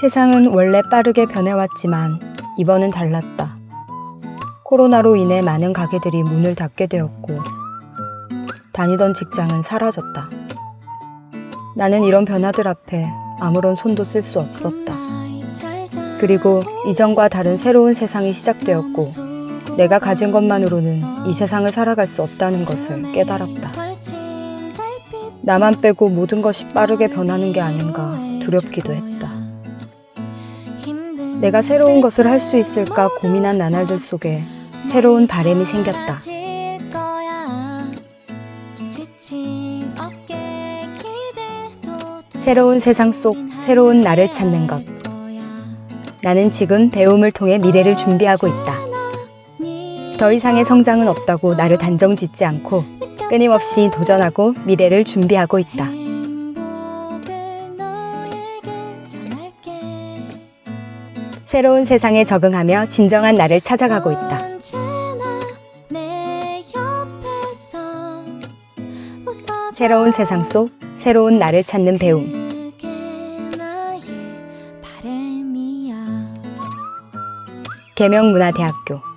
세상은 원래 빠르게 변해왔지만 이번은 달랐다. 코로나로 인해 많은 가게들이 문을 닫게 되었고 다니던 직장은 사라졌다. 나는 이런 변화들 앞에 아무런 손도 쓸 수 없었다. 그리고 이전과 다른 새로운 세상이 시작되었고 내가 가진 것만으로는 이 세상을 살아갈 수 없다는 것을 깨달았다. 나만 빼고 모든 것이 빠르게 변하는 게 아닌가 두렵기도 했다. 내가 새로운 것을 할 수 있을까 고민한 나날들 속에 새로운 바램이 생겼다. 새로운 세상 속 새로운 나를 찾는 것. 나는 지금 배움을 통해 미래를 준비하고 있다. 더 이상의 성장은 없다고 나를 단정 짓지 않고 끊임없이 도전하고 미래를 준비하고 있다. 새로운 세상에 적응하며 진정한 나를 찾아가고 있다. 새로운 세상 속 새로운 나를 찾는 배움. 계명문화대학교